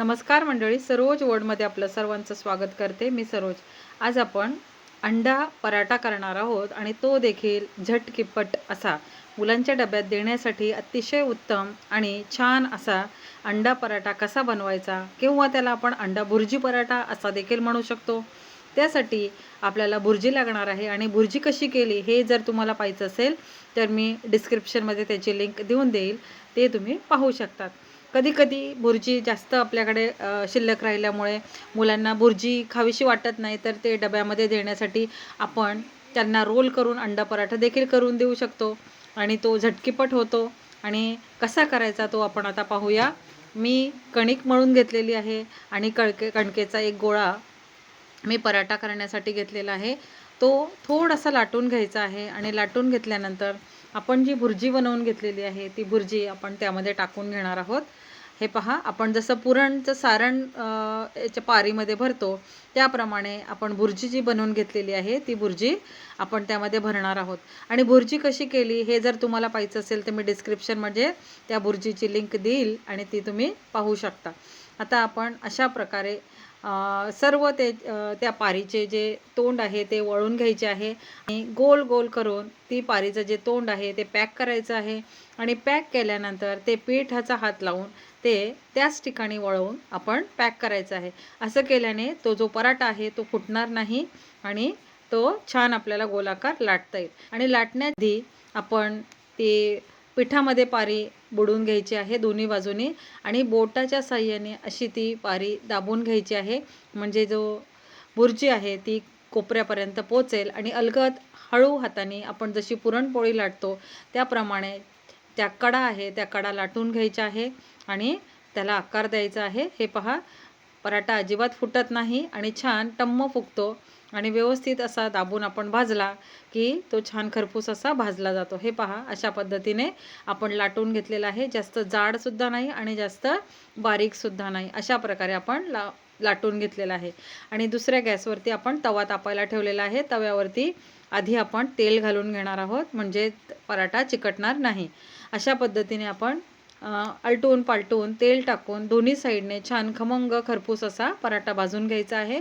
नमस्कार मंडळी सरोज वर्डमध्ये आपलं सर्वांचं स्वागत करते मी सरोज. आज आपण अंडा पराठा करणार आहोत आणि तो देखील झटकिपट असा मुलांच्या डब्यात देण्यासाठी अतिशय उत्तम आणि छान असा अंडा पराठा कसा बनवायचा किंवा त्याला आपण अंडा भुर्जी पराठा असा देखील म्हणू शकतो. त्यासाठी आपल्याला भुर्जी लागणार आहे आणि भुर्जी कशी केली हे जर तुम्हाला पाहिजे असेल तर मी डिस्क्रिप्शनमध्ये त्याची लिंक देऊन देईल ते तुम्ही पाहू शकतात. कधी कधी भुर्जी जास्त आपल्याकडे शिल्लक राहिल्यामुळे मुलांना भुर्जी खावीशी वाटत नाही तर ते डब्यामध्ये देण्यासाठी आपण त्यांना रोल करून अंडा पराठा देखील करून देऊ शकतो. आणि तो झटकीपट होतो. आणि कसा करायचा तो आपण आता पाहूया. मी कणिक मळून घेतलेली आहे आणि कणके कणकेचा एक गोळा मी पराठा करण्यासाठी घेतलेला आहे. तो थोडासा लाटून घ्यायचा आहे आणि लाटून घेतल्यानंतर आपण जी भुर्जी बनवून घेतलेली आहे ती भुर्जी आपण त्यामध्ये टाकून घेणार आहोत. हे पहा आपण जसं पुरणचं सारण याच्या पारीमध्ये भरतो त्याप्रमाणे आपण भुर्जी जी बनवून घेतलेली आहे ती भुर्जी आपण त्यामध्ये भरणार आहोत. आणि भुर्जी कशी केली हे जर तुम्हाला पाहिजे असेल तर मी डिस्क्रिप्शन म्हणजे त्या भुर्जीची लिंक देईल आणि ती तुम्ही पाहू शकता. आता आपण अशा प्रकारे सर्व ते त्या पारीचे जे तोंड आहे ते वळून घ्यायचे आहे. आणि गोल गोल करून ती पारीचं जे तोंड आहे ते पॅक करायचं आहे. आणि पॅक केल्यानंतर ते पिठाचा हात लावून ते त्याच ठिकाणी वळवून आपण पॅक करायचं आहे. असं केल्याने तो जो पराठा आहे तो फुटणार नाही आणि तो छान आपल्याला गोलाकार लाटता येईल. आणि लाटण्याआधी आपण ते पिठामध्ये पारी बुडवून घ्यायची आहे दोन्ही बाजूनी आणि बोटाच्या साह्याने अशी ती पारी दाबून घ्यायची आहे. म्हणजे जो बुर्जी आहे ती कोपऱ्यापर्यंत पोचेल आणि अलगद हळू हाताने आपण जशी पुरणपोळी लाटतो त्याप्रमाणे त्या कडा आहे त्या कडा लाटून घ्यायच्या आहे आणि त्याला आकार द्यायचा आहे. हे पहा पराठा अजिबात फुटत नाही आणि छान टम्म फुगतो. आणि व्यवस्थित असा दाबून आपण भाजला की तो छान खरपूस असा भाजला जातो. हे पहा अशा पद्धतीने आपण लाटून घेतलेला आहे. जास्त जाडसुद्धा नाही आणि जास्त बारीकसुद्धा नाही. अशा प्रकारे आपण ला लाटून घेतलेला आहे. आणि दुसऱ्या गॅसवरती आपण तवा तापायला ठेवलेला आहे. तव्यावरती आधी आपण तेल घालून घेणार आहोत. म्हणजे पराठा चिकटणार नाही. अशा पद्धतीने आपण आलटून पालटून तेल टाकून दोन्ही साईडने छान खमंग खरपूस असा पराठा भाजून घ्यायचा आहे.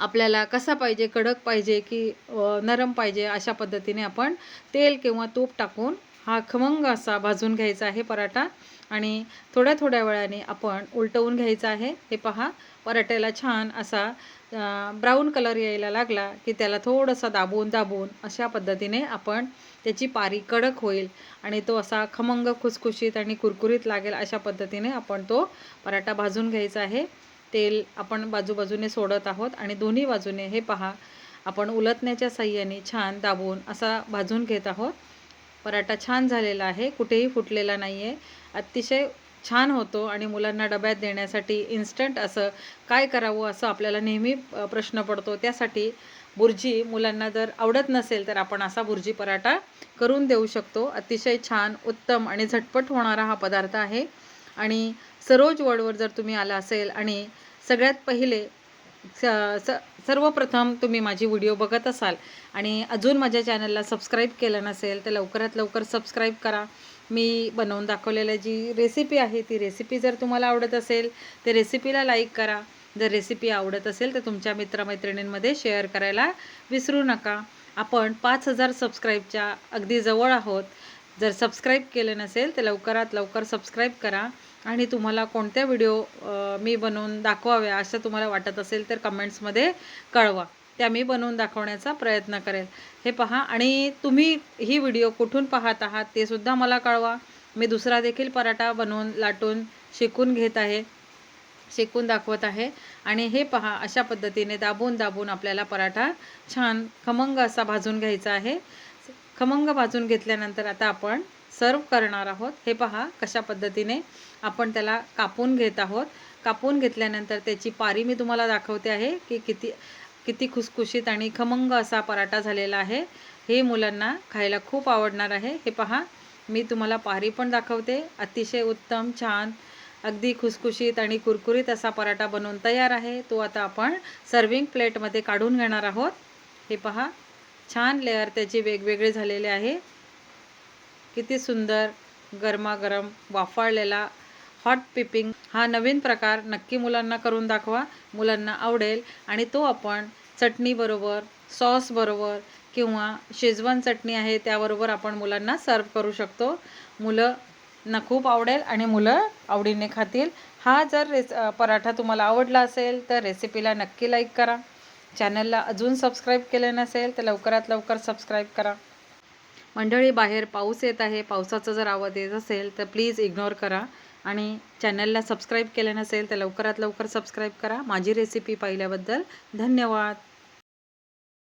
आपल्याला कसा पाहिजे कडक पाहिजे की नरम पाहिजे अशा पद्धतीने आपण तेल किंवा तूप टाकून हा खमंग असा भाजून घ्यायचा आहे पराठा. आणि थोड्या थोड्या वेळाने आपण उलटवून घ्यायचा आहे. हे पहा पराठ्याला छान असा ब्राऊन कलर यायला लागला की त्याला थोडंसं दाबून दाबून अशा पद्धतीने आपण त्याची पारी कडक होईल आणि तो असा खमंग खुसखुशीत आणि कुरकुरीत लागेल अशा पद्धतीने आपण तो पराठा भाजून घ्यायचा आहे. तेल आपण बाजूबाजूने सोडत आहोत आणि दोन्ही बाजूने हे पहा आपण उलटण्याच्या साह्याने छान दाबून असा भाजून घेत आहोत. पराठा छान झालेला आहे कुठेही फुटलेला नाही आहे अतिशय छान होतो आणि मुलांना डब्यात देण्यासाठी इन्स्टंट असं काय करावं असं आपल्याला नेहमी प्रश्न पडतो. त्यासाठी बुर्जी मुलांना जर आवडत नसेल तर आपण असा बुर्जी पराठा करून देऊ शकतो. अतिशय छान उत्तम आणि झटपट होणारा हा पदार्थ आहे. आणि सरोज वर्डवर जर तुम्ही आला असेल आणि सगळ्यात पहिले स स सर्वप्रथम तुम्ही माझी व्हिडिओ बघत असाल आणि अजून माझ्या चॅनलला सबस्क्राईब केलं नसेल तर लवकरात लवकर सबस्क्राईब करा. मी बनवून दाखवलेल्या जी रेसिपी आहे ती रेसिपी जर तुम्हाला आवडत असेल तर रेसिपीला लाईक करा. जर रेसिपी आवडत असेल तर तुमच्या मित्रमैत्रिणींमध्ये शेअर करायला विसरू नका. आपण पाच हजार सबस्क्राईबच्या अगदी जवळ आहोत. जर सबस्क्राईब केलं नसेल तर लवकरात लवकर सबस्क्राईब करा. आणि तुम्हाला कोणत्या व्हिडिओ मी बनवून दाखवाव्या असं तुम्हाला वाटत असेल तर कमेंट्समध्ये कळवा. त्या मी बनवून दाखवण्याचा प्रयत्न करेल. हे पहा आणि तुम्ही ही व्हिडिओ कुठून पाहत आहात ते सुद्धा मला कळवा. मी दुसरा देखील पराठा बनवून लाटून शिकून घेत आहे शेकून दाखवत आहे. आणि हे पहा अशा पद्धतीने दाबून दाबून आपल्याला पराठा छान खमंग असा भाजून घ्यायचा आहे. खमंग भाजून घेतल्यानंतर आता आपण सर्व करणार आहोत. हे पहा कशा पद्धतीने आपण त्याला कापून घेत आहोत. कापून घेतल्यानंतर त्याची पारी मी तुम्हाला दाखवते आहे की किती किती खुसखुशीत आणि खमंग असा पराठा झालेला आहे. हे मुलांना खायला खूप आवडणार आहे. हे पहा मी तुम्हाला पारी पण दाखवते. अतिशय उत्तम छान अगदी खुसखुशीत आणि कुरकुरीत असा पराठा बनवून तयार आहे. तो आता आपण सर्विंग प्लेटमध्ये काढून घेणार आहोत. हे पहा छान लेअर त्याचे वेगवेगळे झालेले आहे. किती सुंदर गरमागरम वाफाळलेला हॉट पिपिंग हा नवीन प्रकार नक्की मुलांना करून दाखवा मुलांना आवडेल. आणि तो आपण चटणीबरोबर सॉसबरोबर किंवा शेजवान चटणी आहे त्याबरोबर आपण मुलांना सर्व करू शकतो. मुलं ना खूप आवडेल आणि मुलं आवडीने खातील. हा जर रेस पराठा तुम्हाला आवडला असेल तर रेसिपीला नक्की लाईक करा. चॅनलला अजून सबस्क्राईब केले नसेल तर लवकरात लवकर सबस्क्राईब करा. मंडळी बाहेर पाऊस येत आहे. पावसाचा जर आवाज येत असेल तर प्लीज इग्नोर करा. आणि चॅनलला सबस्क्राईब केलं नसेल तर लवकरात लवकर सबस्क्राईब करा. माझी रेसिपी पाहिल्याबद्दल धन्यवाद.